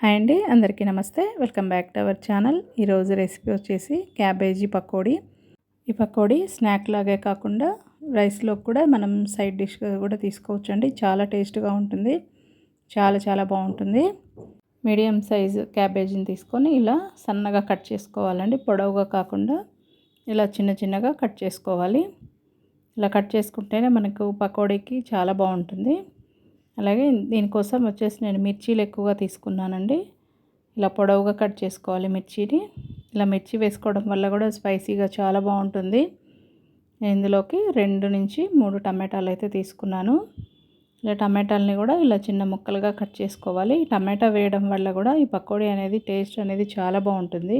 Hi అండి అందరికీ నమస్తే. Welcome back to our channel. ఈరోజు రెసిపీ వచ్చేసి క్యాబేజీ పకోడీ. ఈ పకోడీ స్నాక్ లాగే కాకుండా రైస్లో కూడా మనం సైడ్ డిష్గా కూడా తీసుకోవచ్చు అండి చాలా టేస్ట్గా ఉంటుంది. చాలా చాలా బాగుంటుంది. మీడియం సైజు క్యాబేజీని తీసుకొని ఇలా సన్నగా కట్ చేసుకోవాలండి. పొడవుగా కాకుండా ఇలా చిన్న చిన్నగా కట్ చేసుకోవాలి. ఇలా కట్ చేసుకుంటేనే మనకు పకోడీకి చాలా బాగుంటుంది. అలాగే దీనికోసం వచ్చేసి నేను మిర్చీలు ఎక్కువగా తీసుకున్నానండి. ఇలా పొడవుగా కట్ చేసుకోవాలి మిర్చిని. ఇలా మిర్చి వేసుకోవడం వల్ల కూడా స్పైసీగా చాలా బాగుంటుంది. ఇందులోకి రెండు నుంచి మూడు టమాటాలు అయితే తీసుకున్నాను. ఇలా టమాటాలని కూడా ఇలా చిన్న ముక్కలుగా కట్ చేసుకోవాలి. టమాటా వేయడం వల్ల కూడా ఈ పకోడీ అనేది టేస్ట్ అనేది చాలా బాగుంటుంది.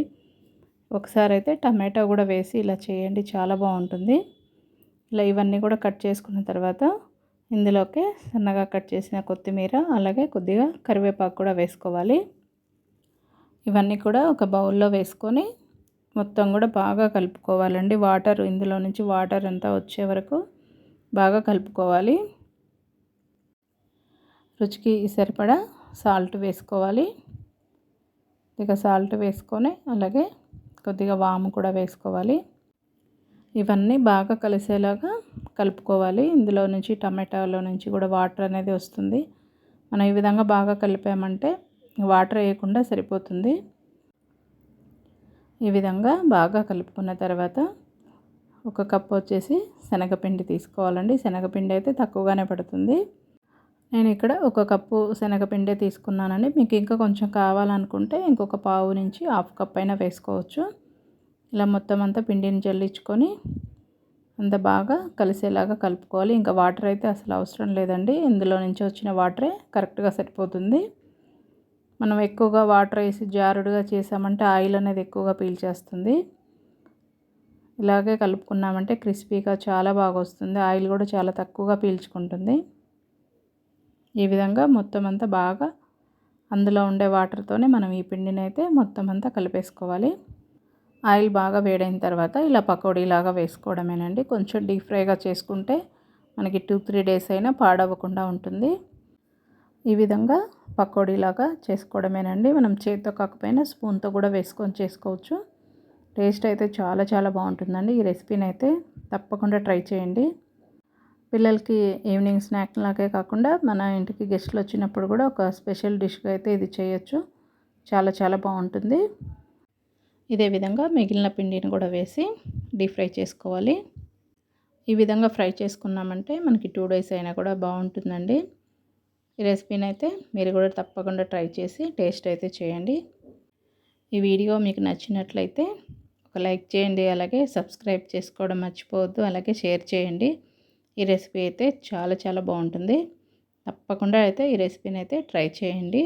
ఒకసారి అయితే టమాటా కూడా వేసి ఇలా చేయండి చాలా బాగుంటుంది. ఇలా ఇవన్నీ కూడా కట్ చేసుకున్న తర్వాత ఇందులోకి సన్నగా కట్ చేసిన కొత్తిమీర అలాగే కొద్దిగా కరివేపాకు కూడా వేసుకోవాలి. ఇవన్నీ కూడా ఒక బౌల్లో వేసుకొని మొత్తం కూడా బాగా కలుపుకోవాలండి. వాటర్ ఇందులో నుంచి వాటర్ అంతా వచ్చే వరకు బాగా కలుపుకోవాలి. రుచికి సరిపడా సాల్ట్ వేసుకోవాలి. ఇక సాల్ట్ వేసుకొని అలాగే కొద్దిగా వాము కూడా వేసుకోవాలి. ఇవన్నీ బాగా కలిసేలాగా కలుపుకోవాలి. ఇందులో నుంచి టమాటాలో నుంచి కూడా వాటర్ అనేది వస్తుంది. మనం ఈ విధంగా బాగా కలిపామంటే వాటర్ వేయకుండా సరిపోతుంది. ఈ విధంగా బాగా కలుపుకున్న తర్వాత ఒక కప్పు వచ్చేసి శనగపిండి తీసుకోవాలండి. శనగపిండి అయితే తక్కువగానే పడుతుంది. నేను ఇక్కడ ఒక కప్పు శనగపిండే తీసుకున్నానండి. మీకు ఇంకా కొంచెం కావాలనుకుంటే ఇంకొక పావు నుంచి హాఫ్ కప్ అయినా వేసుకోవచ్చు. ఇలా మొత్తం అంతా పిండిని జల్లించుకొని అంత బాగా కలిసేలాగా కలుపుకోవాలి. ఇంకా వాటర్ అయితే అసలు అవసరం లేదండి. ఇందులో నుంచి వచ్చిన వాటరే కరెక్ట్గా సరిపోతుంది. మనం ఎక్కువగా వాటర్ వేసి జారుడుగా చేసామంటే ఆయిల్ అనేది ఎక్కువగా పీల్చేస్తుంది. ఇలాగే కలుపుకున్నామంటే క్రిస్పీగా చాలా బాగా వస్తుంది. ఆయిల్ కూడా చాలా తక్కువగా పీల్చుకుంటుంది. ఈ విధంగా మొత్తం అంతా బాగా అందులో ఉండే వాటర్తోనే మనం ఈ పిండిని అయితే మొత్తం అంతా కలిపేసుకోవాలి. ఆయిల్ బాగా వేడైన తర్వాత ఇలా పకోడీలాగా వేసుకోవడమేనండి. కొంచెం డీప్ ఫ్రైగా చేసుకుంటే మనకి టూ త్రీ డేస్ అయినా పాడవకుండా ఉంటుంది. ఈ విధంగా పకోడీలాగా చేసుకోవడమేనండి. మనం చేతితో కాకపోయినా స్పూన్తో కూడా వేసుకొని చేసుకోవచ్చు. టేస్ట్ అయితే చాలా చాలా బాగుంటుందండి. ఈ రెసిపీని అయితే తప్పకుండా ట్రై చేయండి. పిల్లలకి ఈవినింగ్ స్నాక్ లాగే కాకుండా మన ఇంటికి గెస్ట్లు వచ్చినప్పుడు కూడా ఒక స్పెషల్ డిష్గా అయితే ఇది చేయొచ్చు. చాలా చాలా బాగుంటుంది. ఇదే విధంగా మిగిలిన పిండిని కూడా వేసి డీప్ ఫ్రై చేసుకోవాలి. ఈ విధంగా ఫ్రై చేసుకున్నామంటే మనకి టూ డేస్ అయినా కూడా బాగుంటుందండి. ఈ రెసిపీని అయితే మీరు కూడా తప్పకుండా ట్రై చేసి టేస్ట్ అయితే చేయండి. ఈ వీడియో మీకు నచ్చినట్లయితే ఒక లైక్ చేయండి అలాగే సబ్స్క్రైబ్ చేసుకోవడం మర్చిపోవద్దు అలాగే షేర్ చేయండి. ఈ రెసిపీ అయితే చాలా చాలా బాగుంటుంది. తప్పకుండా అయితే ఈ రెసిపీని అయితే ట్రై చేయండి.